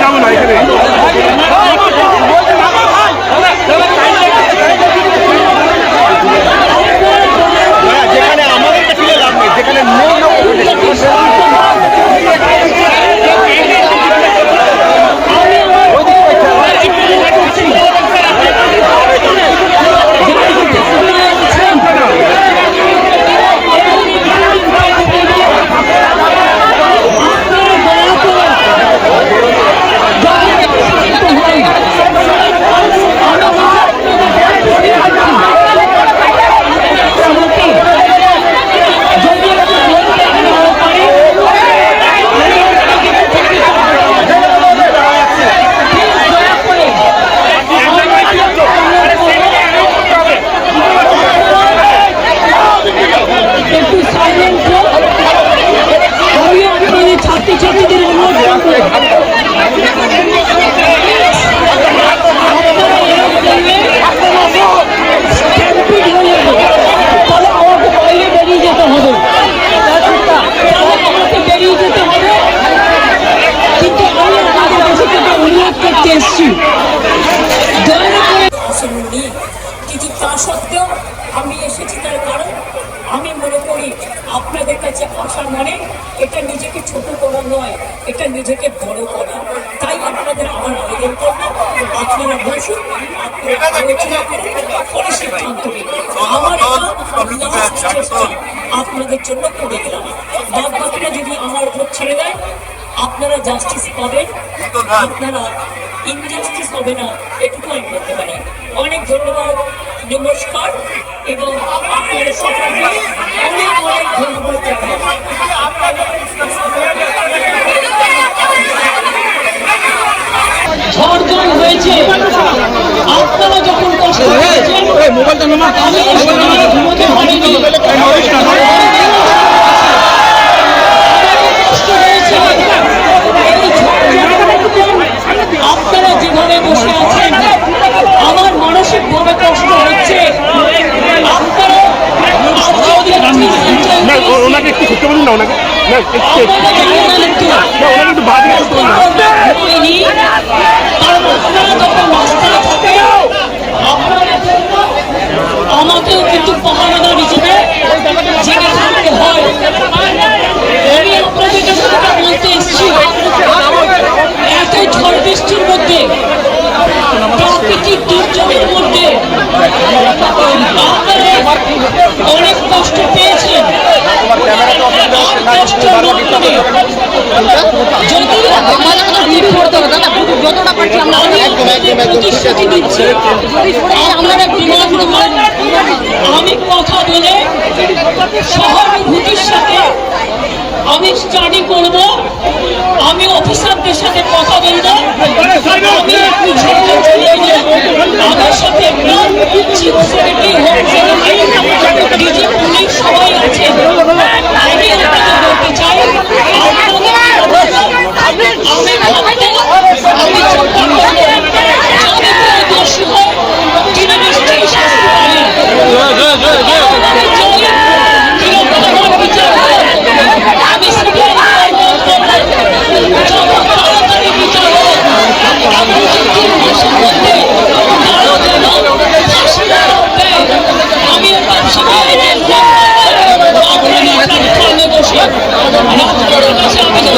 যাব না এখানে যেখানে আমাদের ছিল লাভ নেই যেখানে নেই না ওখানে একটু সাইলেন্ট আমি আপনাদের ছাত্রছাত্রীদের অনুরোধ করব stampede হয়ে যাবে। তাহলে আমাকে বাইরে বেরিয়ে যেতে হবে তাহলে আমাকে বেরিয়ে যেতে হবে কিন্তু আমি আপনাদের কাছে থেকে অনুরোধ করতে এসেছি দয়া করে আসেননি কিন্তু তা সত্ত্বেও আমি এসেছি তার কারণ আমি মনে করি কাছে আসা মানে এটা নিজেকে ছোট করা নয় এটা নিজেকে বড় করা। তাই আপনাদের আমার আবেদন করব। আপনারা বসুন আলোচনা করুন সিদ্ধান্ত নিন। আপনাদের জন্য করে গেলাম বাদ বাকিটা যদি আমার উপর ছেড়ে দেয় আপনারা জাস্টিস পাবেন আপনারা ইনজাস্টিস হবে না এটুকু আমি বলতে পারি। অনেক ধন্যবাদ নমস্কার এবং আপনাদের সকলকে অনেক অনেক ধন্যবাদ জানাই ঝড় হয়েছে আপনারা যখন কষ্ট এই ঝড় আপনারা যেভাবে বসে আছেন আমার মানসিক ভাবে কষ্ট হচ্ছে। আপনারা ওনাকে একটু বলুন না ওনাকে। না একটু ওনাকে একটু বাদ আপনারা যখন রাস্তায় থাকেন আপনাদের জন্য আমাকেও কিন্তু পাহারাদার হিসেবে জেগে হয়। আমি আপনাদের কাছে বলতে এসেছি এত ঝড় বৃষ্টির মধ্যে প্রাকৃতিক দুর্যোগের মধ্যে অনেক কষ্ট পেয়েছেন। আর কষ্ট না? করে যদি আপনারা বিমান আমি কথা বলে সহানুভূতির সাথে আমি স্টাডি করব, আমি অফিসারদের সাথে কথা বলব, আমি একটু ছেড়ে চলে যাব আমার সাথে chief secretary home secretary DG police সবাই আছে আমি আপনাকে বলতে চাই আপনাদের আমি ভাবতে আমি চিন্তা করব যদি কোনো দোষী হয় তিনি নিশ্চয়ই শাস্তি পাবেন আমাদের জয় কীরকম আমার বিচার হয় আমি সেটাই যত তাড়াতাড়ি বিচার হয় এবং তিন মাসের মধ্যে কারও যেন ফাঁসি না দেয় আমি একদম সেটাই আপনারা আপনার সামনে বসে রাষ্ট্রের কাছে আবেদন জানাব আমাকে একটু সময় দিন আমি আমি আপনাদের আসব মিডিয়া বন্ধু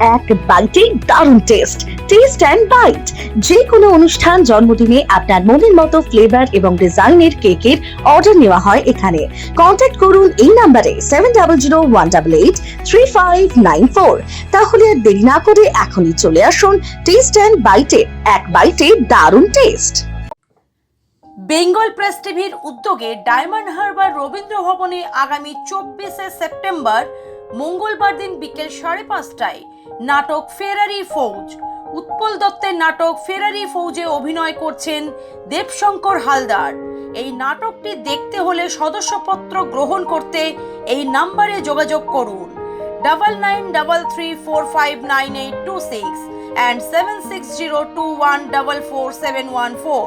এক বাইটে দারুণ টেস্ট টেস্ট অ্যান্ড বাইট যে কোনো অনুষ্ঠান, জন্মদিনে আপনার মনের মতো ফ্লেভার এবং ডিজাইনের কেকের অর্ডার নেওয়া হয় এখানে। কন্ট্যাক্ট করুন এই নাম্বারে seven double zero one double eight three five nine four তাহলে আর দেরি না করে এখনই চলে আসুন টেস্ট অ্যান্ড বাইটে এক বাইটে দারুণ টেস্ট বেঙ্গল প্রেস টিভির উদ্যোগে ডায়মন্ড হারবার রবীন্দ্র ভবনে আগামী চব্বিশে সেপ্টেম্বর মঙ্গলবার দিন বিকেল সাড়ে পাঁচটায় নাটক ফেরারি ফৌজ। উৎপল দত্তের নাটক ফেরারি ফৌজে অভিনয় করছেন দেবশঙ্কর হালদার। এই নাটকটি দেখতে হলে সদস্যপত্র গ্রহণ করতে এই নাম্বারে যোগাযোগ করুন। Double nine double three four five nine eight two six and seven six zero two one double four seven one four.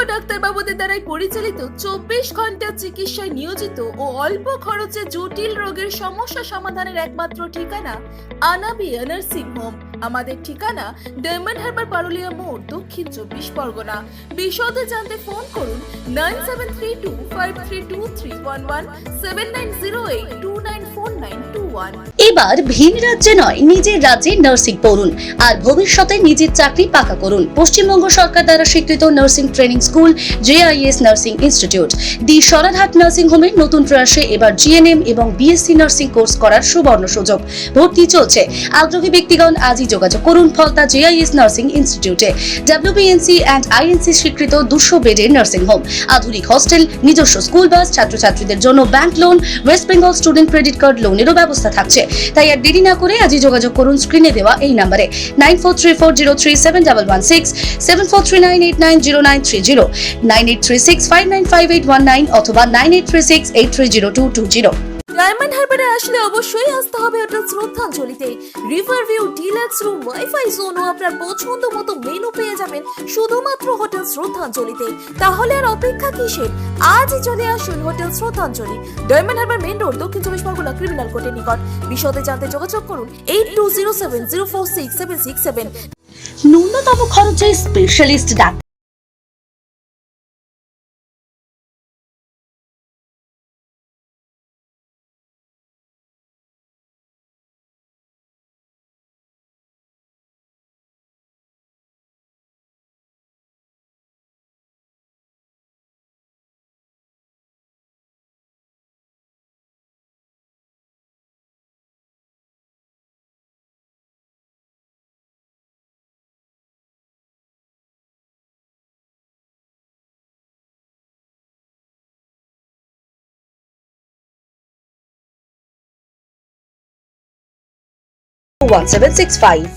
ডাক্তারবাবুদের দ্বারাই পরিচালিত চব্বিশ ঘণ্টা চিকিৎসায় নিয়োজিত ও অল্প খরচে জটিল রোগের সমস্যা সমাধানের একমাত্র ঠিকানা নার্সিং হোম। আমাদের ঠিকানা ডায়মন্ড হারবার পারুলিয়া মোড়, দক্ষিণ চব্বিশ পরগনা। জানতে ফোন করুন nine seven three two five three two three one one seven nine zero eight two nine four nine two one. এবার ভিন রাজ্যে নয়, নিজের রাজ্যে নার্সিং পড়ুন। আর ভবিষ্যতে নিজের চাকরি পাকা করুন। পশ্চিমবঙ্গ সরকার দ্বারা স্বীকৃত nursing training school JIS nursing institute. The Sararhat nursing হোমের নতুন প্রয়াসে এবার জিএনএম এবং বিএসসি নার্সিং কোর্স করার সুবর্ণ সুযোগ। ভর্তি চলছে। আগ্রহী ব্যক্তিগণ আজই যোগাযোগ করুন ফলতা জেআইএস নার্সিং ইনস্টিটিউটে। ডাব্লিউবিএনসি অ্যান্ড আইএনসি স্বীকৃত দুশো বেডের নার্সিং হোম। আধুনিক হস্টেল, নিজস্ব স্কুল বাস, ছাত্রছাত্রীদের জন্য bank loan, West Bengal student credit card লোনেরও ব্যবস্থা থাকছে। তাই আর দেরি না করে আজই যোগাযোগ করুন স্ক্রিনে দেওয়া এই নাম্বারে। Nine four three four zero three seven double one six, seven four three nine eight nine zero nine three zero. Nine eight three six five nine five eight one nine অথবা nine eight three six eight three zero two two zero. Diamond হারবারে আসলে অবশ্যই আসতে হবে hotel শ্রদ্ধাঞ্জলিতে। River view deluxe room wifi zone ও আপনার পছন্দ মতো menu পেয়ে যাবেন শুধুমাত্র হোটেল শ্রদ্ধাঞ্জলিতে। তাহলে আর অপেক্ষা কিসের? আজই চলে আসুন হোটেল শ্রদ্ধাঞ্জলি ডায়মন্ড হারবার মেন রোড দক্ষিণ চব্বিশ পরগনা ক্রিমিনাল কোর্টের নিকট। বিশদে জানতে যোগাযোগ করুন eight two zero seven zero four six seven six seven. ন্যূনতম খরচে specialist doctor one seven six five